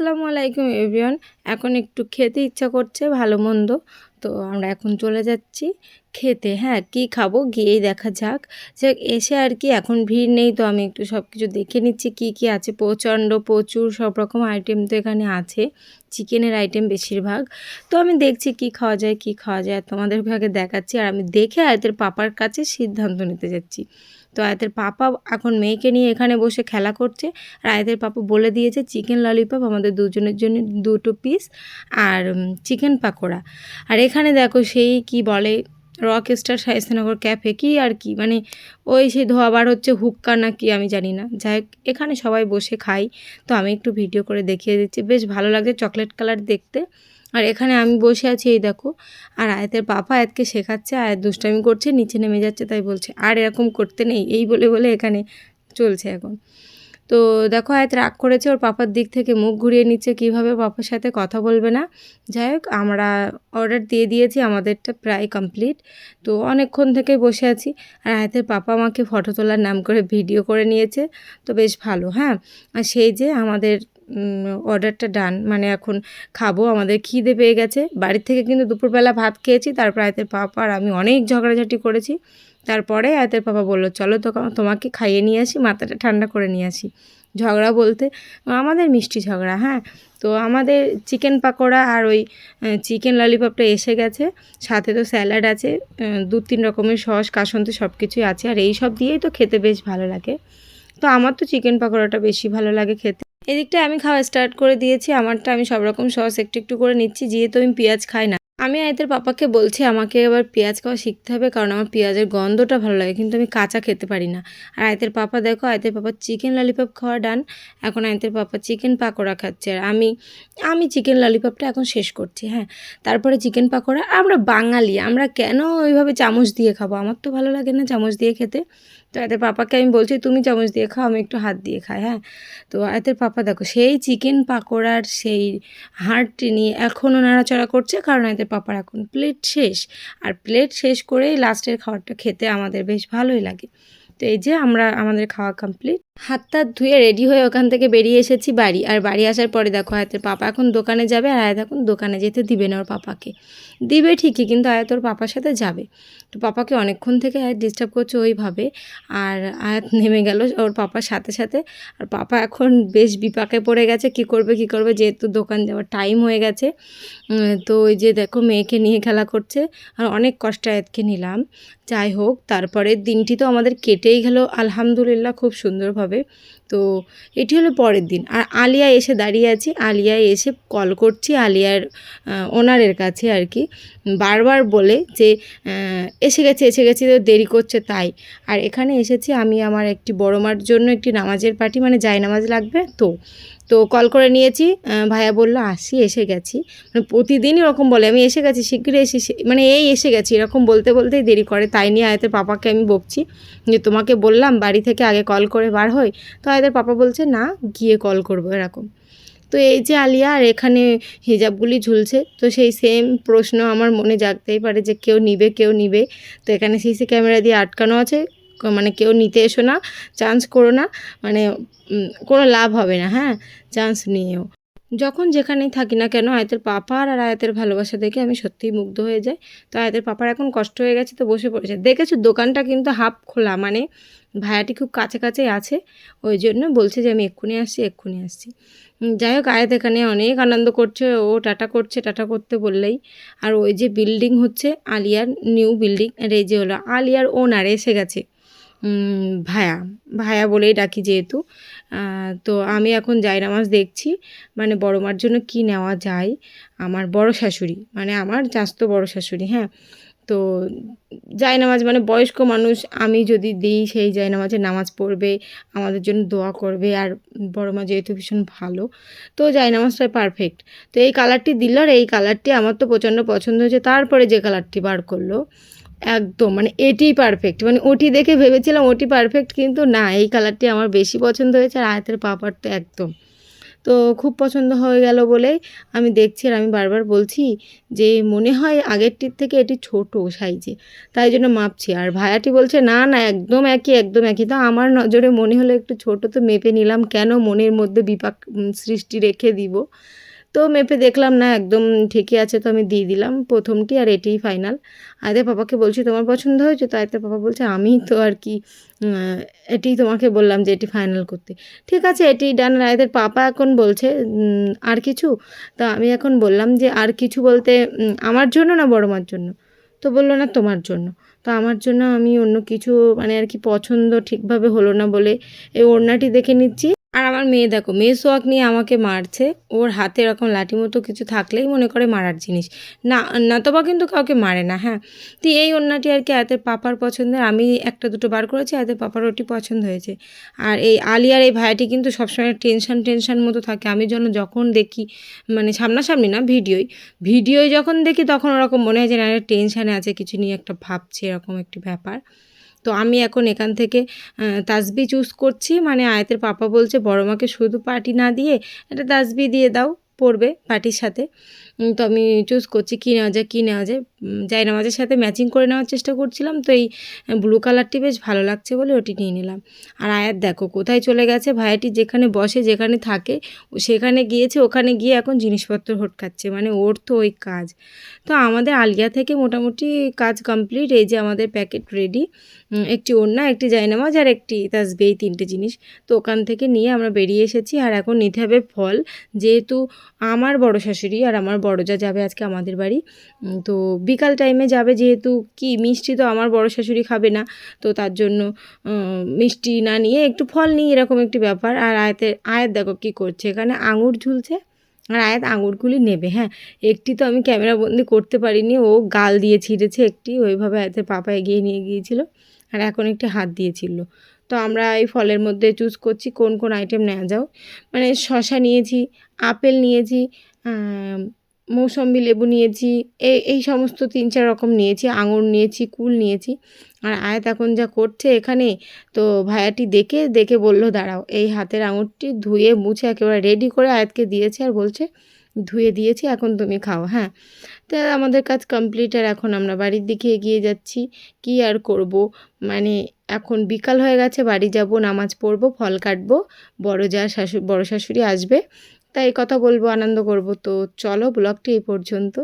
আসসালামু আলাইকুম এভরিওয়ান। এখন একটু খেতে ইচ্ছা করছে, ভালো মন্দ। তো আমরা এখন চলে যাচ্ছি খেতে। হ্যাঁ কি খাব গিয়েই দেখা যাক। যাক, এসে আর কি এখন ভিড় নেই, তো আমি একটু সব কিছু দেখে নিচ্ছি, কি কি আছে। প্রচণ্ড প্রচুর, সব রকম আইটেম তো এখানে আছে। চিকেনের আইটেম বেশিরভাগ। তো আমি দেখছি কি খাওয়া যায়, কি খাওয়া যায়। তোমাদেরকে আগে দেখাচ্ছি, আর আমি দেখে আয়তের পাপার কাছে সিদ্ধান্ত নিতে যাচ্ছি। তো আয়াতের পাপা এখন মেয়েকে নিয়ে এখানে বসে খেলা করছে। আর আয়াতের পাপা বলে দিয়েছে চিকেন ললিপপ আমাদের দুজনের জন্য দুটো পিস আর চিকেন পাকোড়া। আর এখানে দেখো সেই কি বলে রক স্টার শাহিস্তানগর ক্যাফে কি আর কি? মানে ওই সেই ধোয়াবার হচ্ছে হুক্কা না কি আমি জানি না। যাই এখানে সবাই বসে খাই। তো আমি একটু ভিডিও করে দেখিয়ে দিচ্ছি। বেশ ভালো লাগছে চকলেট কালার দেখতে। আর এখানে আমি বসে আছি, এই দেখো। আর আয়াতের পাপা আয়াতকে শেখাচ্ছে, আয়াত দুষ্টামি করছে, নিচে নেমে যাচ্ছে, তাই বলছে, আর এরকম করতে নেই। এই বলে বলে এখানে চলছে এখন। তো দেখো আয়াত রাগ করেছে, ওর পাপার দিক থেকে মুখ ঘুরিয়ে নিচ্ছে, কীভাবে পাপার সাথে কথা বলবে না? যাই হোক, আমরা অর্ডার দিয়ে দিয়েছি, আমাদেরটা প্রায় কমপ্লিট তো অনেকক্ষণ থেকে বসে আছি, আর আয়াতের পাপা আমাকে ফটো তোলার নাম করে ভিডিও করে নিয়েছে, তো বেশ ভালো হ্যাঁ? আর সেই যে আমাদের অর্ডারটা ডান মানে এখন খাব, আমাদের খিদে পেয়ে গেছে। বাড়ির থেকে কিন্তু দুপুরবেলা ভাত খেয়েছি, তারপর আয়তের পাপা আর আমি অনেক ঝগড়াঝাটি করেছি। তারপরে আয়তের পাপা বলল, চলো তো তোমাকে খাইয়ে নিয়ে আসি, মাথাটা ঠান্ডা করে নিয়ে আসি। ঝগড়া বলতে, আমাদের মিষ্টি ঝগড়া হ্যাঁ? তো আমাদের চিকেন পাকোড়া আর ওই চিকেন ললিপপটা এসে গেছে। সাথে তো স্যালাড আছে দু তিন রকমের সস কাসন্তে সব কিছুই আছে। আর এই সব দিয়েই তো খেতে বেশ ভালো লাগে। তো আমার তো চিকেন পাকোড়াটা বেশি ভালো লাগে খেতে। এদিকটা আমি খাওয়া স্টার্ট করে দিয়েছি, আমারটা আমি সব রকম সস একটু একটু করে নিচ্ছি, যেহেতু আমি পেঁয়াজ খাই না। আমি আয়তের পাপাকে বলছি, আমাকে এবার পেঁয়াজ খাওয়া শিখতে হবে, কারণ আমার পেঁয়াজের গন্ধটা ভালো লাগে, কিন্তু আমি কাঁচা খেতে পারি না। আর আয়তের পাপা দেখো, আয়তের পাপা চিকেন ললিপপ খাওয়া ডান এখন আয়তের পাপা চিকেন পাকোড়া খাচ্ছে। আর আমি আমি চিকেন ললিপপটা এখন শেষ করছি হ্যাঁ। তারপরে চিকেন পাকোড়া, আমরা বাঙালি, আমরা কেন ওইভাবে চামচ দিয়ে খাব? আমার তো ভালো লাগে না চামচ দিয়ে খেতে। তো এদের পাপাকে আমি বলছি, তুমি চামচ দিয়ে খাও, আমি একটু হাত দিয়ে খাই হ্যাঁ? তো এদের পাপা দেখো, সেই চিকেন পাকোড়ার সেই হাড়টি নিয়ে এখনও নাড়াচড়া করছে, কারণ এদের পাপার এখন প্লেট শেষ। আর প্লেট শেষ করেই লাস্টের খাবারটা খেতে আমাদের বেশ ভালোই লাগে। তো এই যে আমরা, আমাদের খাওয়া কমপ্লিট হাত টাত ধুয়ে রেডি হয়ে ওখান থেকে বেরিয়ে এসেছি বাড়ি। আর বাড়ি আসার পরে দেখো আয়তের পাপা এখন দোকানে যাবে আর আয়াত এখন দোকানে যেতে দিবে না ওর পাপাকে। দিবে ঠিকই কিন্তু আয়াত ওর পাপার সাথে যাবে। তো পাপাকে অনেকক্ষণ থেকে আয়াত ডিস্টার্ব করছে ওইভাবে। আর আয়াত নেমে গেল ওর পাপার সাথে সাথে। আর পাপা এখন বেশ বিপাকে পড়ে গেছে। কি করবে কি করবে? যেহেতু দোকান যাওয়ার টাইম হয়ে গেছে। তো ওই যে দেখো মেয়েকে নিয়ে খেলা করছে। আর অনেক কষ্ট আয়াতকে নিলাম। যাই হোক তারপরে দিনটি তো আমাদের কেটেই গেল। আলহামদুলিল্লাহ, খুব সুন্দরভাবে। তো এটি হলো পরের দিন। আর আলিয়া এসে দাঁড়িয়ে আছি। আলিয়া এসে কল করছি আলিয়ার ওনারের কাছে আর কি। বারবার বলে যে এসে গেছে, এসে গেছি, তো দেরি করছে তাই। আর এখানে এসেছি আমি আমার একটি বড় মার জন্য একটি নামাজের পার্টি মানে যাই নামাজ লাগবে তো। তো কল করে নিয়েছি ভাইয়া বলল, আসি, এসে গেছি। মানে প্রতিদিনই ওরকম বলে, আমি এসে গেছি, শীঘ্রই এসে মানে এই এসে গেছি, এরকম বলতে বলতেই দেরি করে। তাই নিয়ে আয়তের পাপাকে আমি বকছি, যে তোমাকে বললাম, বাড়ি থেকে আগে কল করে বার হই। তো আয়তের পাপা বলছে, না, গিয়ে কল করব, এরকম। তো এই যে আলিয়া আর এখানে হিজাবগুলি ঝুলছে, তো সেই সেম প্রশ্ন আমার মনে জাগতেই পারে যে, কেউ নিবে কেউ নিবে? তো এখানে সিসি ক্যামেরা দিয়ে আটকানো আছে। মানে কেউ নিতে এসো না চান্স করো না মানে কোনো লাভ হবে না হ্যাঁ চান্স নিয়েও। যখন যেখানেই থাকি না কেন, আয়তের পাপার আর আয়াতের ভালোবাসা দেখে আমি সত্যিই মুগ্ধ হয়ে যাই। তো আয়তের পাপার এখন কষ্ট হয়ে গেছে, তো বসে পড়েছে। দেখেছ, দোকানটা কিন্তু হাফ খোলা মানে ভায়াটি খুব কাছে কাছে আছে, ওই জন্য বলছে যে আমি এক্ষুনি আসছি এক্ষুনি আসছি। যাই হোক, আয়াত এখানে অনেক আনন্দ করছে, ও টাটা করছে, টাটা করতে বললেই। আর ওই যে বিল্ডিং হচ্ছে, আলিয়ার নিউ বিল্ডিং আর এই যে হলো আলিয়ার ওনার এসে গেছে। ভায়া ভায়া বলেই ডাকি যেহেতু। তো আমি এখন জায়নামাজ দেখছি। মানে বড় মার জন্য কি নেওয়া যায়? আমার বড় শাশুড়ি মানে আমার চাস্তো বড় শাশুড়ি হ্যাঁ। তো জায়নামাজ মানে বয়স্ক মানুষ, আমি যদি দিই সেই জায়নামাজে নামাজ পড়বে, আমাদের জন্য দোয়া করবে, আর বড় মা যেহেতু ভীষণ ভালো, তো জায়নামাজটাই পারফেক্ট তো এই কালারটি দিল, আর এই কালারটি আমার তো প্রচণ্ড পছন্দ হয়েছে। তারপরে যে কালারটি বার করল একদম মানে এটিই পারফেক্ট মানে ওটি দেখে ভেবেছিলাম ওটি পারফেক্ট কিন্তু না, এই কালারটি আমার বেশি পছন্দ হয়েছে আর আয়তের পাপার তো একদম। তো খুব পছন্দ হয়ে গেল বলেই আমি দেখছি আর আমি বারবার বলছি যে, মনে হয় আগেরটির থেকে এটি ছোট সাইজে, তাই জন্য মাপছি। আর ভায়াটি বলছে, না না, একদম একই একদম একই। তো আমার নজরে মনে হলো একটু ছোট, তো মেপে নিলাম কেন মনের মধ্যে বিপাক সৃষ্টি রেখে দিব। তো মেপে দেখলাম, না, একদম ঠিকই আছে তো আমি দিয়ে দিলাম প্রথমটি আর এটিই ফাইনাল। আয়দের পাপাকে বলছি, তোমার পছন্দ হয়েছে? তো আয়দের পাপা বলছে, আমি তো আর কি এটি তোমাকে বললাম যে এটি ফাইনাল করতে। ঠিক আছে এটি ডান। আর আয়দের পাপা এখন বলছে আর কিছু? তা আমি এখন বললাম যে, আর কিছু বলতে আমার জন্য না বড় মার জন্য? তো বলল, না, তোমার জন্য। তো আমার জন্য আমি অন্য কিছু মানে আর কি পছন্দ ঠিকভাবে হলো না বলে এই ওড়নাটি দেখে নিচ্ছি। আর আমার মেয়ে দেখো, মেয়ে সোয়াক নিয়ে আমাকে মারছে। ওর হাতে এরকম লাঠি মতো কিছু থাকলেই মনে করে মারার জিনিস। না না নতবা কিন্তু কাউকে মারে না হ্যাঁ। তো এই ওড়নাটি আর কি এতে পাপার পছন্দের। আমি একটা দুটো বার করেছি এতে পাপার ওটি পছন্দ হয়েছে। আর এই আলিয়ার এই ভাইটি কিন্তু সবসময় টেনশন টেনশন মতো থাকে। আমি যেন যখন দেখি মানে সামনাসামনি না, ভিডিওই ভিডিওয় যখন দেখি তখন ওরকম মনে হয় যে না টেনশানে আছে, কিছু নিয়ে একটা ভাবছে, এরকম একটি ব্যাপার। তো আমি এখন এখান থেকে তাসবি চুজ করছি। মানে আয়তের পাপা বলছে, বড় মাকে শুধু পার্টি না দিয়ে একটা তাসবি দিয়ে দাও। পড়বে পার্টির সাথে। তো আমি চুজ করছি কী নেওয়া যায় কী নেওয়া যায়। উম, জায়নামাজের সাথে ম্যাচিং করে নেওয়ার চেষ্টা করছিলাম। তো এই ব্লু কালারটি বেশ ভালো লাগছে বলে ওটি নিয়ে নিলাম। আর আয়াত দেখো কোথায় চলে গেছে? ভাইয়াটি যেখানে বসে যেখানে থাকে সেখানে গিয়েছে ওখানে গিয়ে এখন জিনিসপত্র হটকাচ্ছে মানে ওর তো ওই কাজ। তো আমাদের আলিয়া থেকে মোটামুটি কাজ কমপ্লিট এই যে আমাদের প্যাকেট রেডি একটি ওড়না একটি জায়নামাজ আর একটি তাসবি এই তিনটে জিনিস। তো ওখান থেকে নিয়ে আমরা বেরিয়ে এসেছি। আর এখন নিতে হবে ফল। যেহেতু আমার বড় শাশুড়ি আর আমার বড় যা যাবে আজকে আমাদের বাড়ি। তো বিকাল টাইমে যাবে যেহেতু কি মিষ্টি তো আমার বড় শাশুড়ি খাবে না। তো তার জন্য মিষ্টি না নিয়ে একটু ফল নিয়ে এরকম একটি ব্যাপার। আর আয়াতের আয়াত দেখো কী করছে। এখানে আঙুর ঝুলছে আর আয়াত আঙুরগুলি নেবে হ্যাঁ। একটি তো আমি ক্যামেরা বন্দি করতে পারিনি, ও গাল দিয়ে ছিঁড়েছে একটি। ওইভাবে আয়াতের পাপা এগিয়ে নিয়ে গিয়েছিল আর এখন একটি হাত দিয়েছিল তো আমরা এই ফলের মধ্যে চুজ করছি কোন কোন আইটেম নেওয়া যাও। মানে শশা নিয়েছি, আপেল নিয়েছি মৌসম্বি লেবু নিয়েছি, এই এই সমস্ত তিন, চার রকম নিয়েছি, আঙুর নিয়েছি, কুল নিয়েছি। আর আয়াত এখন যা করছে এখানে, তো ভাইয়াটি দেখে দেখে বলল, দাঁড়াও, এই হাতের আঙুরটি ধুয়ে মুছে একেবারে রেডি করে আয়াতকে দিয়েছে আর বলছে ধুয়ে দিয়েছি, এখন তুমি খাও হ্যাঁ। তো আমাদের কাজ কমপ্লিট আর এখন আমরা বাড়ির দিকে এগিয়ে যাচ্ছি। কি আর করব? মানে এখন বিকাল হয়ে গেছে, বাড়ি যাব, নামাজ পড়ব, ফল কাটবো, বড় যা শাশু, বড় শাশুড়ি আসবে। তাই কথা বলব, আনন্দ করব। তো চলো ব্লগটি এই পর্যন্ত।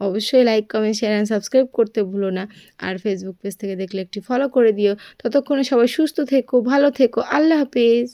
অবশ্যই like comment share and subscribe করতে ভুলো না। আর ফেসবুক পেজ থেকে দেখলে একটি ফলো করে দিও। ততক্ষণে সবাই সুস্থ থেকো, ভালো থেকো। আল্লাহ হাফেজ।